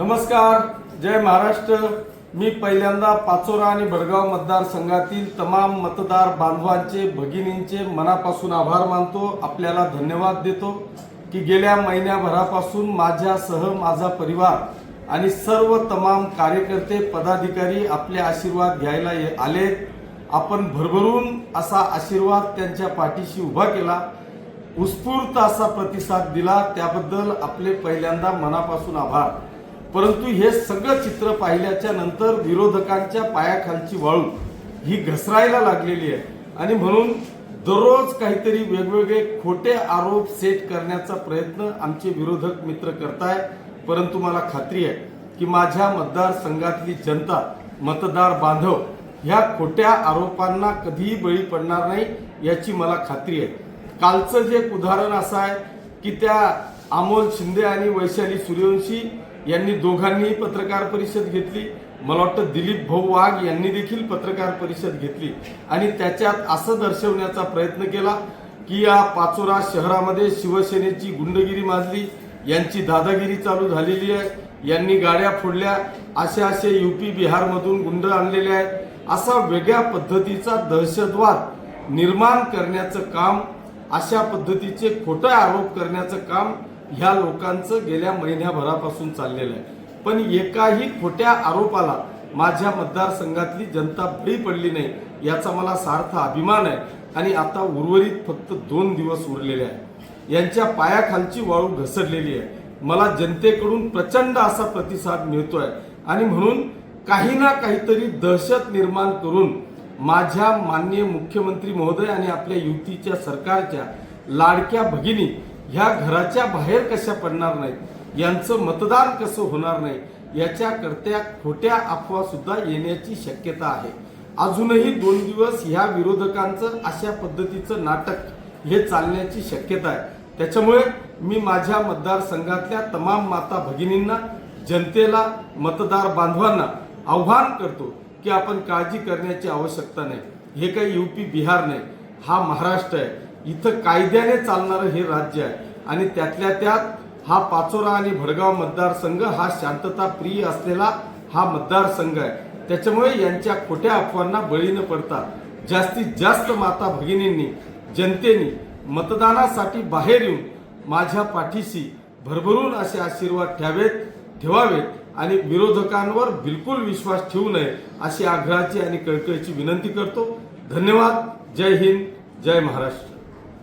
नमस्कार जय महाराष्ट्र. मी पहिल्यांदा पाचोरा आणि भडगाव मतदारसंघातील तमाम मतदार बांधवांचे भगिनींचे मनापासून आभार मानतो. आपल्याला धन्यवाद देतो की गेल्या महिन्याभरापासून माझ्यासह माझा परिवार आणि सर्व तमाम कार्यकर्ते पदाधिकारी आपले आशीर्वाद घ्यायला आले. आपण भरभरून असा आशीर्वाद त्यांच्या पाठीशी उभा केला. उत्स्फूर्त असा प्रतिसाद दिला. त्याबद्दल आपले पहिल्यांदा मनापासून आभार. परंतु हे सगळं चित्र पाहिल्याच्या नंतर विरोधकांच्या पायाखालची वाळू ही घसरायला लागलेली आहे. आणि म्हणून दररोज काहीतरी वेगवेगळे खोटे आरोप सेट करण्याचा प्रयत्न आमचे विरोधक मित्र करताय. परंतु मला खात्री आहे की माझ्या मतदारसंघातली जनता मतदार बांधव ह्या खोट्या आरोपांना कधीही बळी पडणार नाही याची मला खात्री आहे. कालचं जे एक उदाहरण असं आहे की त्या अमोल शिंदे आणि वैशाली सूर्यवंशी यांनी दोघांनीही पत्रकार परिषद घेतली. मला वाटतं दिलीप भाऊ वाघ यांनी देखील पत्रकार परिषद घेतली. आणि त्याच्यात असं दर्शवण्याचा प्रयत्न केला की या पाचोरा शहरामध्ये शिवसेनेची गुंडगिरी माजली. यांची दादागिरी चालू झालेली आहे. यांनी गाड्या फोडल्या. असे असे युपी बिहारमधून गुंड आणलेले आहेत. असा वेगळ्या पद्धतीचा दहशतवाद निर्माण करण्याचं काम अशा पद्धतीचे खोटे आरोप करण्याचं काम ह्या लोकांचं गेल्या महिन्याभरापासून चाललेलं आहे. पण एकाही खोट्या आरोपाला माझ्या मतदारसंघातली जनता बळी पडली नाही याचा मला सार्थ अभिमान आहे. आणि आता उर्वरित फक्त दोन दिवस उरलेले आहे यांच्या पायाखालची वाळू घसरलेली आहे. मला जनतेकडून प्रचंड असा प्रतिसाद मिळतोय. आणि म्हणून काही ना काहीतरी दहशत निर्माण करून माझ्या माननीय मुख्यमंत्री महोदय आणि आपल्या युतीच्या सरकारच्या लाडक्या भगिनी ह्या घराच्या बाहेर कशा पडणार नाहीत? यांचं मतदान कसं होणार नाही? याच्याकरत्या खोट्या अफवा सुद्धा येण्याची शक्यता आहे. अजूनही दोन दिवस ह्या विरोधकांचं अशा पद्धतीचं नाटक हे चालण्याची शक्यता आहे. त्याच्यामुळे मी माझ्या मतदारसंघातल्या तमाम माता भगिनींना जनतेला मतदार बांधवांना आव्हान करतो की आपण काळजी करण्याची आवश्यकता नाही. हे काही यूपी बिहार नाही हा महाराष्ट्र आहे. इथं कायद्याने चालणारं हे राज्य आहे. आणि त्यातल्या त्यात हा पाचोरा आणि भडगाव मतदारसंघ हा शांतता प्रिय असलेला हा मतदारसंघ आहे. त्याच्यामुळे यांच्या खोट्या अफवांना बळी न पडता जास्तीत जास्त माता भगिनींनी जनतेने मतदानासाठी बाहेर येऊन माझ्या पाठीशी भरभरून असे आशीर्वाद ठेवावेत ठेवावेत आणि विरोधकांवर बिलकुल विश्वास ठेवू नये अशी आग्रहाची आणि कळकळीची विनंती करतो. धन्यवाद. जय हिंद. जय महाराष्ट्र.